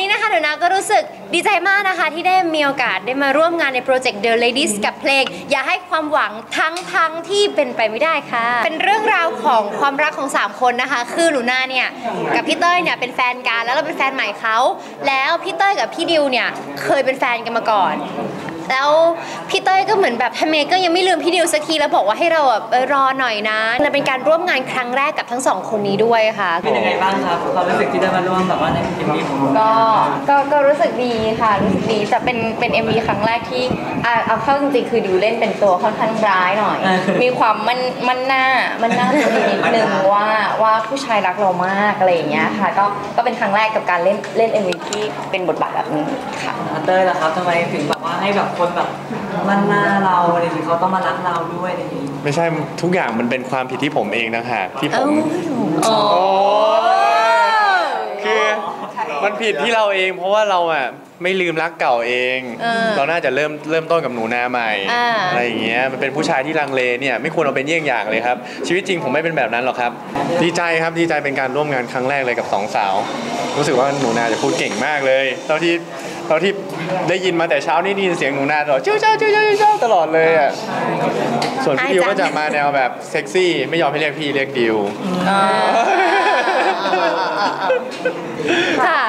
นี้นะคะหนูนาก็รู้สึกดีใจมากนะคะ ที่ได้มีโอกาสได้มาร่วมงานในโปรเจกต์ The Ladies กับเพลง อย่าให้ความหวังทั้งทั้งที่เป็นไปไม่ได้ค่ะ เป็นเรื่องราวของความรักของ 3 คนนะคะ คือหนูนาเนี่ยกับพี่เต้ยเนี่ยเป็นแฟนกันแล้วเราเป็นแฟนใหม่เขาแล้วพี่เต้ยกับพี่ดิวเนี่ยเคยเป็นแฟนกันมาก่อนแล้วพี่เต้ยก็เหมือนแบบทำไมก็ยังไม่ลืมพี่ดิวสักทีแล้วบอกว่าให้เราแบบรอหน่อยนะมันเป็นการร่วมงานครั้งแรกกับทั้งสองคนนี้ด้วยค่ะเป็นยังไงบ้างครับความรู้สึกที่ได้มาร่วมแบบว่าในเอ็มวีของก็ก็ก็รู้สึกดีค่ะรู้สึกดีแต่เป็นเป็น MV ครั้งแรกที่อะเอาเข้าจริงๆคือดิวเล่นเป็นตัวค่อนข้างร้ายหน่อย มีความมันมันหน้ามันหน้าตัวนิดนึงว่าว่าผู้ชายรักเรามากอะไรอย่างเงี้ยค่ะ ก็ก็เป็นครั้งแรกกับการเล่นเล่น MV ที่เป็นบทบาทแบบนี้ค่ะฮันเตอร์ล่ะครับทำไมถึงแบบว่าให้แบบคนแบบมันหน้าเราอะไรอย่างนี้เขาต้องมารักเราด้วยอะไรอย่างนี้ไม่ใช่ทุกอย่างมันเป็นความผิดที่ผมเองนะฮะที่ผมโอ้โอ้ยคือ มันผิดที่เราเอง เพราะว่าเราอะไม่ลืมรักเก่าเอง เออเราน่าจะเริ่มเริ่มต้นกับหนูนาใหม่อ่า อะไรอย่างเงี้ยมันเป็นผู้ชายที่ลังเลเนี่ยไม่ควรเอาเป็นเยี่ยงอย่างเลยครับ ชีวิตจริงผมไม่เป็นแบบนั้นหรอกครับ ดีใจครับดีใจเป็นการร่วมงานครั้งแรกเลยกับสองสาว รู้สึกว่าหนูนาจะพูดเก่งมากเลยเท่าที่เท่าที่ได้ยินมาแต่เช้านี่ได้ยินเสียงหนูนาตลอดเจ้าเจ้าเจ้าเจ้าเจ้าตลอดเลยอะส่วนพี่ดิวก็จะมาแนวแบบเซ็กซี่ไม่ยอมให้เรียกพี่เรียกดิว ค่ะ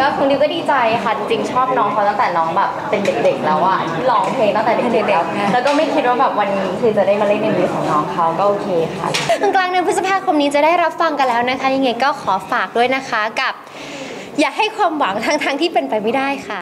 ก็คุณดิวก็ดีใจค่ะจริงๆชอบน้องเขาตั้งแต่น้องแบบเป็นเด็กๆแล้วอะที่ร้องเพลงตั้งแต่เด็กๆแล้วแล้วก็ไม่คิดว่าแบบวันนี้คือจะได้มาเล่นในวีของน้องเขาก็โอเคค่ะกลางเดือนพฤษภาคมนี้จะได้รับฟังกันแล้วนะคะ ยังไงก็ขอฝากด้วยนะคะกับ อย่าให้ความหวังทั้งๆที่เป็นไปไม่ได้ค่ะ